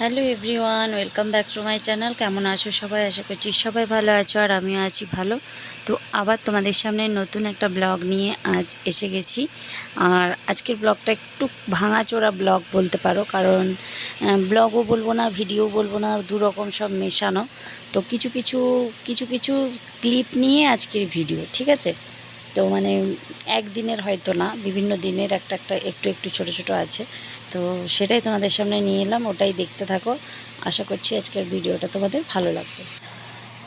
Hello everyone, welcome back to my channel. কেমন আছো সবাই? আশা করছি সবাই ভালো আছো আর আমিও আছি ভালো। তো আবার তোমাদের সামনে নতুন একটা ব্লগ নিয়ে আজ এসে গেছি। আর আজকের ব্লগটা একটু ভাঙাচোরা ব্লগ বলতে পারো, কারণ ব্লগও বলব না, ভিডিও বলব না দু রকম সব মেশানো। তো কিছু কিছু কিছু কিছু ক্লিপ নিয়ে আজকের ভিডিও ঠিক আছে? তো মানে একদিনের হয়তো না, বিভিন্ন দিনের একটা একটা একটু একটু ছোট ছোট আছে। তো সেটাই তোমাদের সামনে নিয়ে এলাম, ওটাই দেখতে থাকো। আশা করছি আজকের ভিডিওটা তোমাদের ভালো লাগবে।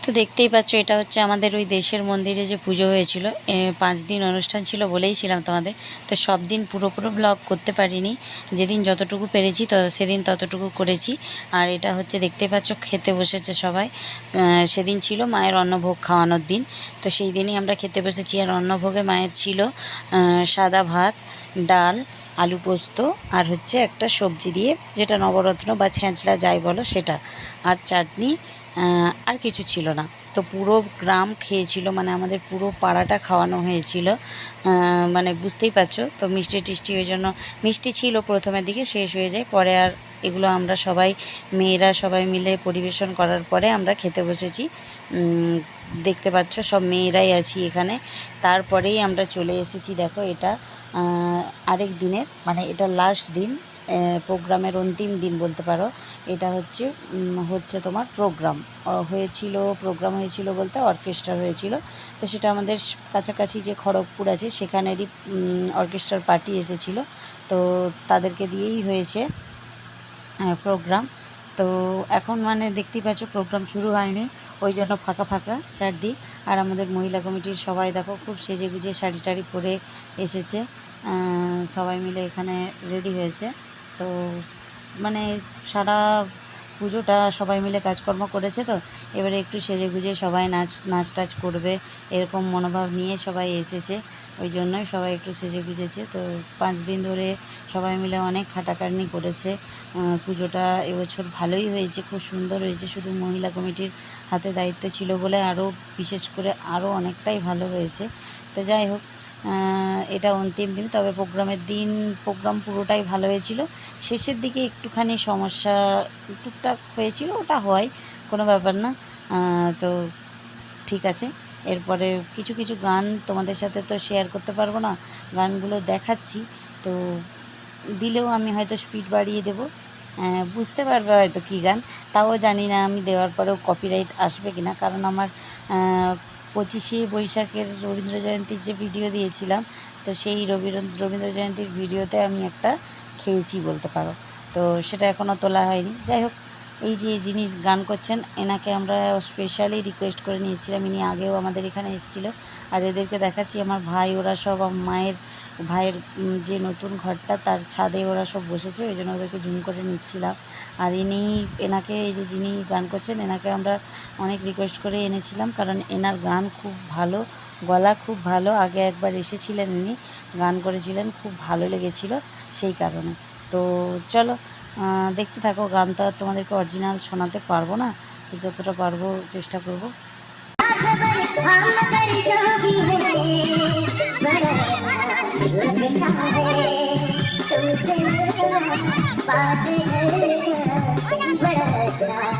তো দেখতেই পাচ্ছ, এটা হচ্ছে আমাদের ওই দেশের মন্দিরে যে পুজো হয়েছিল। পাঁচ দিন অনুষ্ঠান ছিল বলেইছিলাম তোমাদের। তো সব দিন পুরোপুরো ব্লগ করতে পারিনি। যেদিন যতটুকু পেরেছি, তো, সেদিন ততটুকু করেছি। আর এটা হচ্ছে, দেখতে পাচ্ছ, খেতে বসেছে সবাই। সেদিন ছিল মায়ের অন্নভোগ খাওয়ানোর দিন। তো সেই দিনই আমরা খেতে বসেছি। আর অন্নভোগে মায়ের ছিল সাদা ভাত, ডাল, আলু পোস্ত আর হচ্ছে একটা সবজি দিয়ে যেটা নবরত্ন বা ছ্যাঁচড়া যাই বলো সেটা। আর চাটনি আর কিছু ছিল না। তো পুরো গ্রাম খেয়েছিল মানে আমাদের পুরো পাড়াটা খাওয়ানো হয়েছিল। মানে বুঝতেই পারছ? তো মিষ্টি টিষ্টি ওই জন্য, মিষ্টি ছিল প্রথমের দিকে, শেষ হয়ে যায়। পরে আর এগুলো আমরা সবাই, মেয়েরা সবাই মিলে পরিবেশন করার পরে আমরা খেতে বসেছি। দেখতে পাচ্ছ, সব মেয়েরাই আছি এখানে। তারপরেই আমরা চলে এসেছি, দেখো এটা। আরেক দিনের মানে এটা লাস্ট দিন। প্রোগ্রামের অন্তিম দিন বলতে পারো। এটা হচ্ছে হচ্ছে তোমার প্রোগ্রাম। হয়েছিল প্রোগ্রাম হয়েছিল বলতে অর্কেস্ট্রা হয়েছিল। তো সেটা আমাদের কাছাকাছি যে খড়গপুর আছে, সেখানেরই অর্কেস্ট্রার পার্টি এসেছিল। তো তাদেরকে দিয়েই হয়েছে প্রোগ্রাম। তো এখন মানে দেখতেই পাচ্ছ, প্রোগ্রাম শুরু হয়নি। ওই জন্য ফাঁকা ফাঁকা চারদিক। আর আমাদের মহিলা কমিটির সবাই দেখো, খুব সেজে গুজে শাড়ি টাড়ি পরে এসেছে। সবাই মিলে এখানে রেডি হয়েছে। তো মানে সারা পুজোটা সবাই মিলে কাজকর্ম করেছে তো। এবারে একটু সেজে গুজে সবাই নাচ নাচ টাচ করবে, এরকম মনোভাব নিয়ে সবাই এসেছে। ওই জন্যই সবাই একটু সেজে গুজেছে তো। পাঁচ দিন ধরে সবাই মিলে অনেক খাটাখাটনি করেছে। পুজোটা এবছর ভালোই হয়েছে, খুব সুন্দর হয়েছে। শুধু মহিলা কমিটির হাতে দায়িত্ব ছিল বলে আরও বিশেষ করে আরও অনেকটাই ভালো হয়েছে। তো যাই হোক এটা অন্তিম দিন। তবে প্রোগ্রামের দিন, প্রোগ্রাম পুরোটাই ভালো হয়েছিল। শেষের দিকে একটুখানি সমস্যা টুকটাক হয়েছিল, ওটা হয়, কোনো ব্যাপার না। তো ঠিক আছে। এরপরে কিছু কিছু গান তোমাদের সাথে তো শেয়ার করতে পারব না। গানগুলো দেখাচ্ছি। তো দিলেও আমি হয়তো স্পিড বাড়িয়ে দেবো। বুঝতে পারবে হয়তো কী গান। তাও জানি না আমি দেওয়ার পরেও কপিরাইট আসবে কি না কারণ আমার পঁচিশে বৈশাখের রবীন্দ্র জয়ন্তীর যে ভিডিও দিয়েছিলাম, তো সেই রবীন্দ্র রবীন্দ্র জয়ন্তীর ভিডিওতে আমি একটা খেয়েছি বলতে পারো। তো সেটা এখনও তোলা হয়নি। যাই হোক, এই যে জিনিস গান করছেন, এনাকে আমরা স্পেশালি রিকোয়েস্ট করে নিয়েছিলাম। ইনি আগেও আমাদের এখানে এসেছিল। আর এদেরকে দেখাচ্ছি, আমার ভাই, ওরা সব মায়ের ভাইয়ের যে নতুন ঘরটা তার ছাদে ওরা সব বসেছে, ওই জন্য ওদেরকে জুম করে নিচ্ছিলাম। আর ইনি এনাকে, এই যে যিনি গান করছেন, এনাকে আমরা অনেক রিকোয়েস্ট করে এনেছিলাম, কারণ এনার গান খুব ভালো, গলা খুব ভালো। আগে একবার এসেছিলেন ইনি, গান করেছিলেন, খুব ভালো লেগেছিল সেই কারণে। তো চলো দেখতে থাকো গান তো আর তোমাদেরকে অরিজিনাল শোনাতে পারব না? তো যতটা পারব চেষ্টা করব। बातें करना उभरा लगता है क्या है ये क्यों है ये क्या खबर हाँ मगर जो भी है बड़ा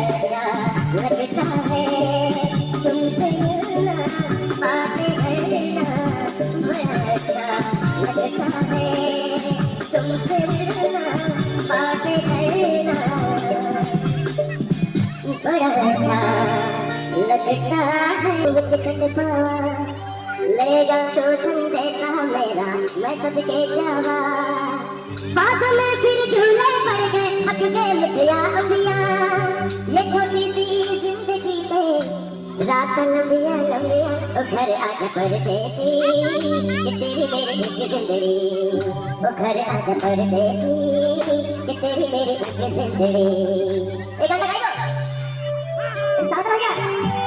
लगता है मुझे कट पावा ले जा तो संदेशा मेरा मैं सदके जावा बाद में फिर झूले पड़ गए हक गए मिठिया अंबिया ये छोटी सी ज़िंदगी में रात लंबिया लंबिया घर आजा परदेसी कि तेरी मेरी एक जिंदड़ी ओ घर आजा परदेसी कि तेरी मेरी एक जिंदड़ी। एक गाना गाइबो साथ हो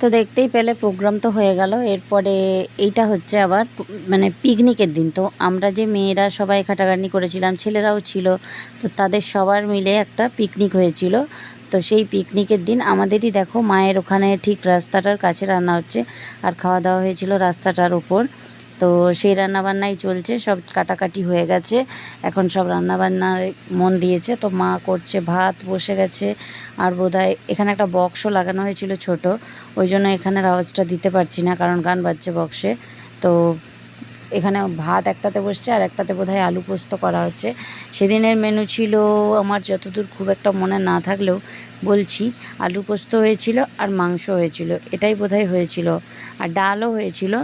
তো দেখতেই পেলে প্রোগ্রাম তো হয়ে গেল। এরপরে এইটা হচ্ছে আবার মানে পিকনিকের দিন। তো আমরা যে মেয়েরা সবাই খাটাখাটনি করেছিলাম, ছেলেরাও ছিল, তো তাদের সবার মিলে একটা পিকনিক হয়েছিল। তো সেই পিকনিকের দিন আমাদেরই দেখো মায়ের ওখানে ঠিক রাস্তাটার কাছে রান্না হচ্ছে, আর খাওয়া দাওয়া হয়েছিল রাস্তাটার উপর। তো সেই রান্নাবান্নাই চলছে, সব কাটাকাটি হয়ে গেছে। এখন সব রান্নাবান্নায় মন দিয়েছে, তো মা করছে ভাত, বসে গেছে। আর বোধহয় এখানে একটা বক্সও লাগানো হয়েছিল ছোট, ওই জন্য এখানের আওয়াজটা দিতে পারছি না, কারণ গান বাজছে বক্সে তো এখানে ভাত একটাতে বসছে, আর একটাতে বোধহয় আলু পোস্ত করা হচ্ছে। সেদিনের মেনু ছিল আমার যতদূর খুব একটা মনে না থাকলেও বলছি, আলু পোস্ত হয়েছিল আর মাংস হয়েছিল, এটাই বোধহয় হয়েছিল। আর ডালও হয়েছিল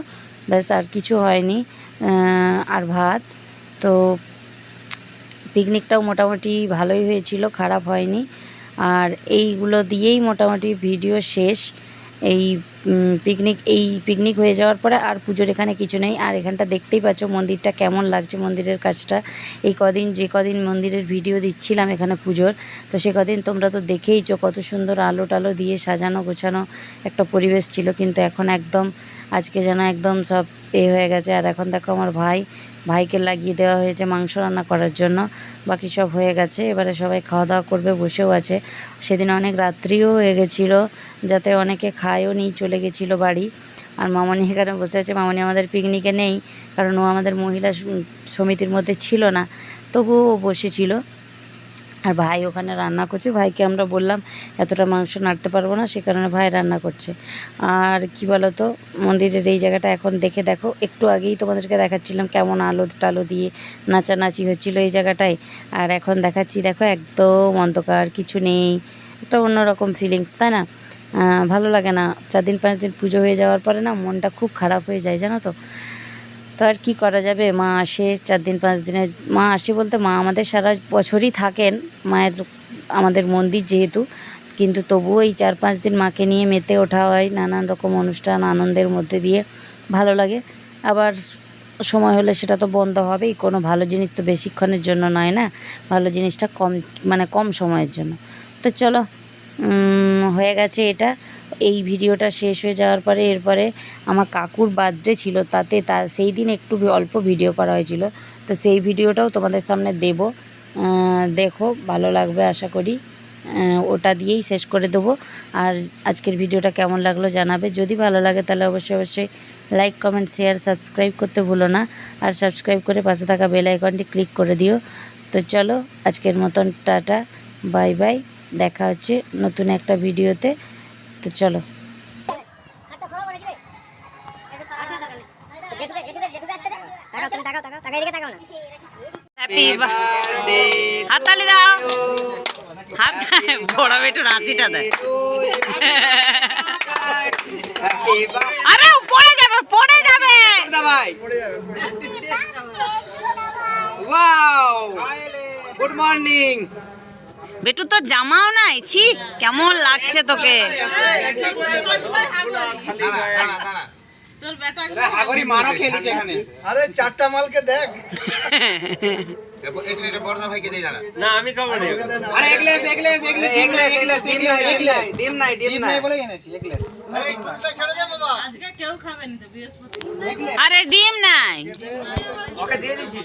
ব্যাস, আর কিছু হয়নি। আর ভাত। তো পিকনিকটাও মোটামুটি ভালোই হয়েছিল, খারাপ হয়নি। আর এইগুলো দিয়েই মোটামুটি ভিডিও শেষ। এই পিকনিক এই পিকনিক হয়ে যাওয়ার পরে আর পুজোর এখানে কিছু নেই। আর এখানটা দেখতেই পাচ্ছ মন্দিরটা কেমন লাগছে মন্দিরের কাজটা। এই কদিন, যে কদিন মন্দিরের ভিডিও দিচ্ছিলাম এখানে পুজোর, তো সে কদিন তোমরা তো দেখেইছো কত সুন্দর আলো টালো দিয়ে সাজানো গোছানো একটা পরিবেশ ছিল। কিন্তু এখন একদম আজকে যেন একদম সব এ হয়ে গেছে। আর এখন দেখো আমার ভাই, ভাইকে লাগিয়ে দেওয়া হয়েছে মাংস রান্না করার জন্য। বাকি সব হয়ে গেছে। এবারে সবাই খাওয়া দাওয়া করবে, বসেও আছে। সেদিন অনেক রাত্রিও হয়ে গেছিল, যাতে অনেকে খায়ও নিয়ে চলে গেছিল বাড়ি। আর মামনি এখানে বসে আছে। মামনি আমাদের পিকনিকে নেই, কারণ ও আমাদের মহিলা সমিতির মধ্যে ছিল না। তবুও বসেছিল। আর ভাই ওখানে রান্না করছে, ভাইকে আমরা বললাম এতটা মাংস নাড়তে পারব না, সে কারণে ভাই রান্না করছে। আর কি বলো তো মন্দিরের এই জায়গাটা এখন দেখে দেখো, একটু আগেই তোমাদেরকে দেখাচ্ছিলাম কেমন আলো টালো দিয়ে নাচানাচি হচ্ছিল এই জায়গাটায়। আর এখন দেখাচ্ছি, দেখো একদম অন্ধকার, কিছু নেই, একটা অন্যরকম ফিলিংস তাই না? ভালো লাগে না। চার দিন, পাঁচ দিন পুজো হয়ে যাওয়ার পরে না মনটা খুব খারাপ হয়ে যায়, জানো তো? তো আর কি করা যাবে? মা আসে, চার দিন, পাঁচ দিনে। মা আসে বলতে মা আমাদের সারা বছরই থাকেন। মায়ের আমাদের মন্দির যেহেতু, কিন্তু তবুও এই চার, পাঁচ দিন মাকে নিয়ে মেতে ওঠা হয়, নানান রকম অনুষ্ঠান, আনন্দের মধ্যে দিয়ে ভালো লাগে। আবার সময় হলে সেটা তো বন্ধ হবেই। কোনো ভালো জিনিস তো বেশিক্ষণের জন্য নয় না? ভালো জিনিসটা কম মানে কম সময়ের জন্য। তো চলো হয়ে গেছে এটা। এই ভিডিওটা শেষ হয়ে যাওয়ার পরে, এরপরে আমার কাকুর বার্থডে ছিল, তাতে তা, সেই দিন একটু অল্প ভিডিও করা হয়েছিল। তো সেই ভিডিওটাও তোমাদের সামনে দেব। দেখো, ভালো লাগবে আশা করি। ওটা দিয়েই শেষ করে দেবো। আর আজকের ভিডিওটা কেমন লাগল জানাবে। যদি ভালো লাগে তাহলে অবশ্যই অবশ্যই লাইক কমেন্ট শেয়ার সাবস্ক্রাইব করতে ভুলো না। আর সাবস্ক্রাইব করে পাশে থাকা বেল আইকনটি ক্লিক করে দিও। তো চলো, আজকের মতন টাটা বাই বাই দেখা হচ্ছে নতুন একটা ভিডিওতে তো চলো। হাততালি দাও। হাত বড় বেটুর হাসিটা দেয় আরে পড়ে যাবে পড়ে যাবে। গুড মর্নিং বেটু তোর জামাও নাই? ছি কেমন লাগছে তোকে? হাগরি মারও খেলিছে এখানে আরে চারটা মালকে দেখ। না আমি খাব না। আরে ডিম নাই এগলেস এগলেস ডিম নাই। ডিম নাই বলে এনেছি এগলেস ছেড়ে দে বাবা। আরে ডিম নাই। ওকে দিয়ে দিছি